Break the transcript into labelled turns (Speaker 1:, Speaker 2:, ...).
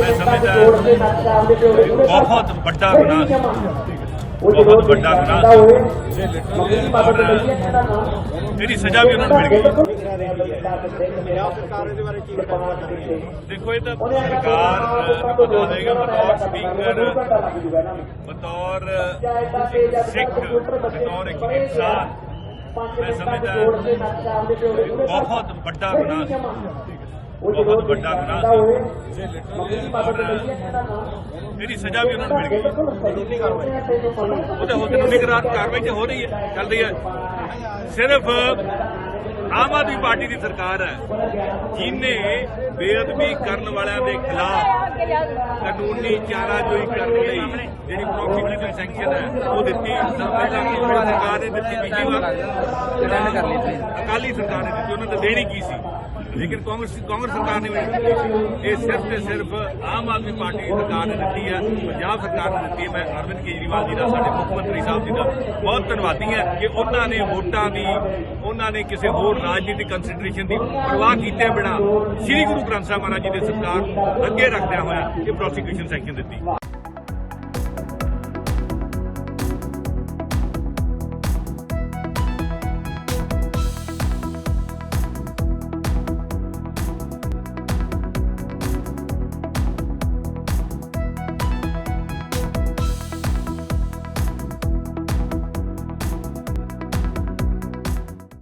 Speaker 1: ਮੈਂ ਸਮਝਦਾ ਬਹੁਤ ਵੱਡਾ ਗੁਨਾਹ ਸੀ। ਬਹੁਤ ਵੱਡਾ ਗੁਨਾਹ ਸੀ। ਔਰ ਸਜ਼ਾ ਵੀ ਉਹਨਾਂ ਨੂੰ ਮਿਲ ਗਈ। ਦੇਖੋ, ਇਹ ਤਾਂ ਸਰਕਾਰ ਬਤਾ ਬਤੌਰ ਸਪੀਕਰ, ਬਤੌਰ ਸਿੱਖ, ਬਤੌਰ ਇੱਕ ਇਨਸਾਨ ਮੈਂ ਸਮਝਦਾ ਬਹੁਤ ਵੱਡਾ ਗੁਨਾਹ ਸੀ। ਬਹੁਤ ਵੱਡਾ ਗੁਨਾਹ ਸੀ। ਇਹਦੀ ਸਜ਼ਾ ਵੀ ਉਹਨਾਂ ਨੂੰ ਮਿਲ ਗਈ। ਉਹ ਤਾਂ ਹੋ ਕਾਨੂੰਨੀ ਕਰਾਰ ਕਾਰਵਾਈ ਤੇ ਹੋ ਰਹੀ ਹੈ। ਚੱਲ ਰਹੀ ਹੈ। ਸਿਰਫ ਆਮ ਆਦਮੀ ਪਾਰਟੀ ਦੀ ਸਰਕਾਰ ਹੈ, ਜਿਹਨੇ ਬੇਅਦਬੀ ਕਰਨ ਵਾਲਿਆਂ ਦੇ ਖਿਲਾਫ ਕਾਨੂੰਨੀ ਚਾਰਾਜੋਈ ਕਰਨ ਲਈ ਜਿਹੜੀ ਪ੍ਰੋਸੀਕਿਊਸ਼ਨ ਸੈਂਕਸ਼ਨ ਹੈ, ਉਹ ਦਿੱਤੀ। ਸਰਕਾਰ ਨੇ ਦਿੱਤੀ ਪਿਛਲੀ ਵਾਰ
Speaker 2: ਕਰ ਲਈ
Speaker 1: ਅਕਾਲੀ ਸਰਕਾਰ ਨੇ ਦਿੱਤੀ, ਉਹਨਾਂ ਨੇ ਦੇਣੀ ਕੀ ਸੀ? ਲੇਕਿਨ ਕਾਂਗਰਸ ਕਾਂਗਰਸ ਸਰਕਾਰ ਨੇ ਇਹ ਸਿਰਫ ਤੇ ਸਿਰਫ ਆਮ ਆਦਮੀ ਪਾਰਟੀ ਦੀ ਸਰਕਾਰ ਨੇ ਦਿੱਤੀ ਹੈ, ਪੰਜਾਬ ਸਰਕਾਰ ਨੇ ਦਿੱਤੀ ਹੈ। ਮੈਂ ਅਰਵਿੰਦ ਕੇਜਰੀਵਾਲ ਜੀ ਦਾ, ਸਾਡੇ ਮੁੱਖ ਮੰਤਰੀ ਸਾਹਿਬ ਜੀ ਦਾ ਬਹੁਤ ਧੰਨਵਾਦੀ ਹਾਂ ਕਿ ਉਹਨਾਂ ਨੇ ਵੋਟਾਂ ਦੀ, ਉਹਨਾਂ ਨੇ ਕਿਸੇ ਹੋਰ ਰਾਜਨੀਤਿਕ ਕੰਸੀਡਰੇਸ਼ਨ ਦੀ ਪਰਵਾਹ ਕੀਤੇ ਬਿਨਾ ਸ੍ਰੀ ਗੁਰੂ ਗ੍ਰੰਥ ਸਾਹਿਬ ਮਹਾਰਾਜ ਜੀ ਦੇ ਸਰਕਾਰ ਨੂੰ ਅੱਗੇ ਰੱਖਦਿਆਂ ਹੋਇਆ ਇਹ ਪ੍ਰੋਸੀਕਿਊਸ਼ਨ ਸੈਂਕਸ਼ਨ ਦਿੱਤੀ।